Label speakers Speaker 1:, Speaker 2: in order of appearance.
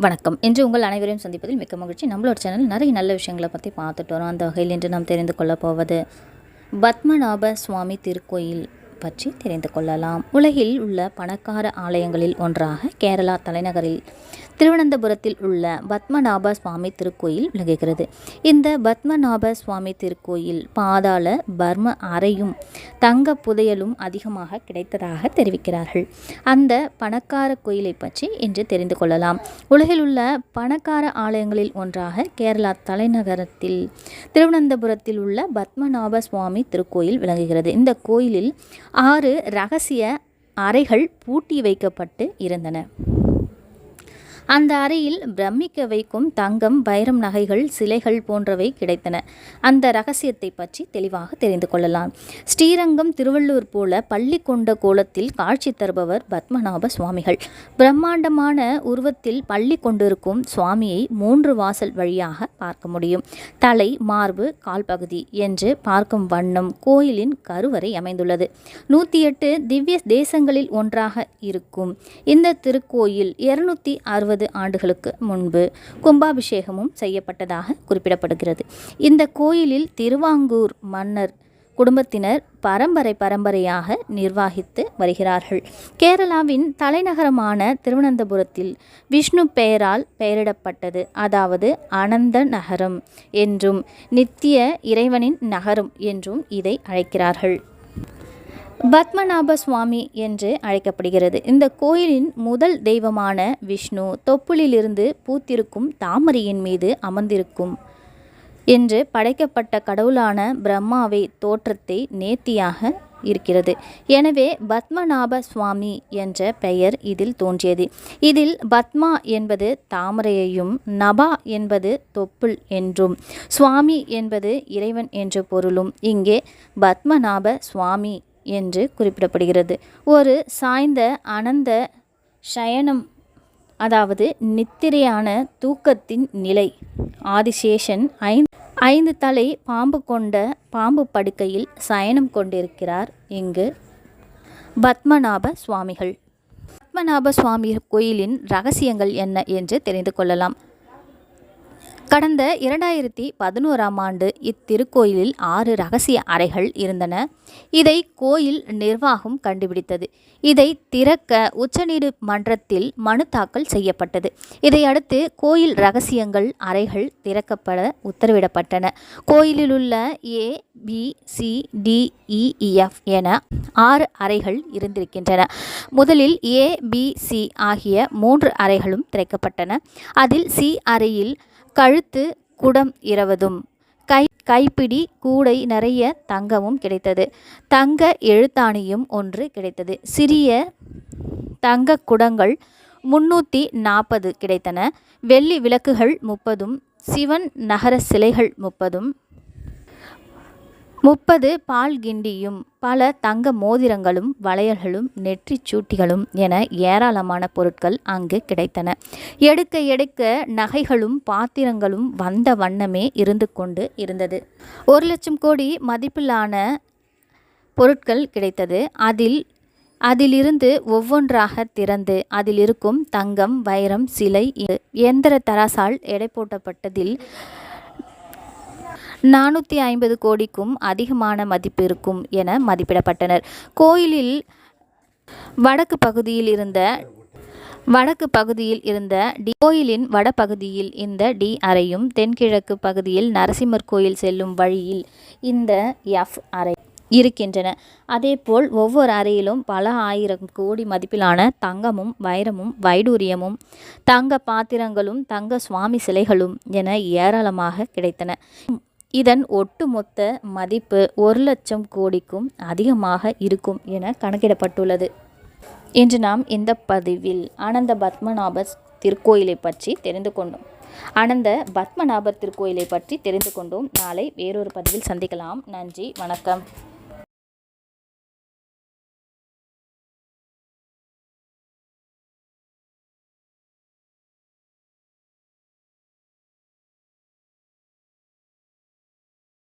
Speaker 1: வணக்கம். இன்று உங்கள் அனைவரையும் சந்திப்பதில் மிக்க மகிழ்ச்சி. நம்மளோட சேனல் நிறைய நல்ல விஷயங்களை பற்றி பார்த்துட்டு வரோம். அந்த வகையில் இன்று நாம் தெரிந்து கொள்ளப் போவது பத்மநாப சுவாமி திருக்கோயில் பற்றி தெரிந்து கொள்ளலாம். உலகில் உள்ள பணக்கார ஆலயங்களில் ஒன்றாக கேரளா தலைநகரில் திருவனந்தபுரத்தில் உள்ள பத்மநாப சுவாமி திருக்கோயில் விளங்குகிறது. இந்த பத்மநாப சுவாமி திருக்கோயில் பாதாள பர்ம அறையும் தங்க புதையலும் அதிகமாக கிடைத்ததாக தெரிவிக்கிறார்கள். அந்த பணக்கார கோயிலை பற்றி இன்று தெரிந்து கொள்ளலாம். உலகில் உள்ள பணக்கார ஆலயங்களில் ஒன்றாக கேரளா தலைநகரத்தில் திருவனந்தபுரத்தில் உள்ள பத்மநாப சுவாமி திருக்கோயில் விளங்குகிறது. இந்த கோயிலில் ஆறு ரகசிய அறைகள் பூட்டி வைக்கப்பட்டு இருந்தன. அந்த அறையில் பிரமிக்க வைக்கும் தங்கம் வைரம் நகைகள் சிலைகள் போன்றவை கிடைத்தன. அந்த ரகசியத்தை பற்றி தெளிவாக தெரிந்து கொள்ளலாம். ஸ்ரீரங்கம் திருவள்ளூர் போல பள்ளி கொண்ட கோலத்தில் காட்சி தருபவர் பத்மநாப சுவாமிகள். பிரம்மாண்டமான உருவத்தில் பள்ளி கொண்டிருக்கும் சுவாமியை மூன்று வாசல் வழியாக பார்க்க முடியும். தலை மார்பு கால்பகுதி என்று பார்க்கும் வண்ணம் கோயிலின் கருவறை அமைந்துள்ளது. நூற்றி எட்டு திவ்ய தேசங்களில் ஒன்றாக இருக்கும். இந்த திருக்கோயில் இருநூத்தி அறுபது ஆண்டுகளுக்கு முன்பு கும்பாபிஷேகமும் செய்யப்பட்டதாக குறிப்பிடப்படுகிறது. இந்த கோயிலில் திருவாங்கூர் மன்னர் குடும்பத்தினர் பரம்பரை பரம்பரையாக நிர்வாகித்து வருகிறார்கள். கேரளாவின் தலைநகரமான திருவனந்தபுரத்தில் விஷ்ணு பெயரால் பெயரிடப்பட்டது. அதாவது அனந்த நகரம் என்றும் நித்திய இறைவனின் நகரம் என்றும் இதை அழைக்கிறார்கள். பத்மநாப சுவாமி என்று அழைக்கப்படுகிறது. இந்த கோயிலின் முதல் தெய்வமான விஷ்ணு தொப்புளிலிருந்து பூத்திருக்கும் தாமரையின் மீது அமர்ந்திருக்கும் என்று படைக்கப்பட்ட கடவுளான பிரம்மாவை தோற்றத்தை நேர்த்தியாக இருக்கிறது. எனவே பத்மநாப சுவாமி என்ற பெயர் இதில் தோன்றியது. இதில் பத்மா என்பது தாமரையையும் நபா என்பது தொப்புள் என்றும் சுவாமி என்பது இறைவன் என்ற பொருளும். இங்கே பத்மநாப சுவாமி என்று குறிப்பிடப்படுகிறது. ஒரு சாய்ந்த அனந்த சயனம் அதாவது நித்திரையான தூக்கத்தின் நிலை. ஆதிசேஷன் ஐந்து ஐந்து தலை பாம்பு கொண்ட பாம்பு படுக்கையில் சயனம் கொண்டிருக்கிறார். இங்கு பத்மநாப சுவாமிகள். பத்மநாப சுவாமி கோயிலின் ரகசியங்கள் என்ன என்று தெரிந்து கொள்ளலாம். கடந்த இரண்டாயிரத்தி பதினோராம் ஆண்டு இத்திருக்கோயிலில் ஆறு ரகசிய அறைகள் இருந்தன. இதை கோயில் நிர்வாகம் கண்டுபிடித்தது. இதை திறக்க உச்சநீதிமன்றத்தில் மனு தாக்கல் செய்யப்பட்டது. இதையடுத்து கோயில் ரகசியங்கள் அறைகள் திறக்கப்பட உத்தரவிடப்பட்டன. கோயிலில் உள்ள A B C D EF என ஆறு அறைகள் இருந்திருக்கின்றன. முதலில் ஏ பி சி ஆகிய மூன்று அறைகளும் திறக்கப்பட்டன. அதில் சி அறையில் கழுத்து குடம் இரவதும். கை கைப்பிடி கூடை நிறைய தங்கமும் கிடைத்தது. தங்க எழுத்தாணியும் ஒன்று கிடைத்தது. சிறிய தங்க குடங்கள் முன்னூற்றி நாற்பது கிடைத்தன. வெள்ளி விளக்குகள் முப்பதும் சிவன் நகர சிலைகள் முப்பதும் முப்பது பால் கிண்டியும் பல தங்க மோதிரங்களும் வளையல்களும் நெற்றிச் சூட்டிகளும் என ஏராளமான பொருட்கள் அங்கு கிடைத்தன. எடுக்க எடுக்க நகைகளும் பாத்திரங்களும் வந்த வண்ணமே இருந்து கொண்டு இருந்தது. ஒரு லட்சம் கோடி மதிப்பிலான பொருட்கள் கிடைத்தது. அதில் அதிலிருந்து ஒவ்வொன்றாக திறந்து அதில் இருக்கும் தங்கம் வைரம் சிலை எந்திர தராசால் எடை போட்டப்பட்டதில் நானூற்றி ஐம்பது கோடிக்கும் அதிகமான மதிப்பு இருக்கும் என மதிப்பிடப்பட்டனர். கோயிலில் வடக்கு பகுதியில் இருந்த வடக்கு பகுதியில் இருந்த டி கோயிலின் வடபகுதியில் இந்த டி அறையும் தென்கிழக்கு பகுதியில் நரசிம்மர் கோயில் செல்லும் வழியில் இந்த எஃப் அறை இருக்கின்றன. அதேபோல் ஒவ்வொரு அறையிலும் பல ஆயிரம் கோடி மதிப்பிலான தங்கமும் வைரமும் வைடூரியமும் தங்க பாத்திரங்களும் தங்க சுவாமி சிலைகளும் என ஏராளமாக கிடைத்தன. இதன் ஒட்டுமொத்த மதிப்பு ஒரு லட்சம் கோடிக்கும் அதிகமாக இருக்கும் என கணக்கிடப்பட்டுள்ளது. இன்று நாம் இந்த பதிவில் ஆனந்த பத்மநாப திருக்கோயிலை பற்றி தெரிந்து கொண்டோம். ஆனந்த பத்மநாபர் திருக்கோயிலை பற்றி தெரிந்து கொண்டோம். நாளை வேறொரு பதிவில் சந்திக்கலாம். நன்றி. வணக்கம்.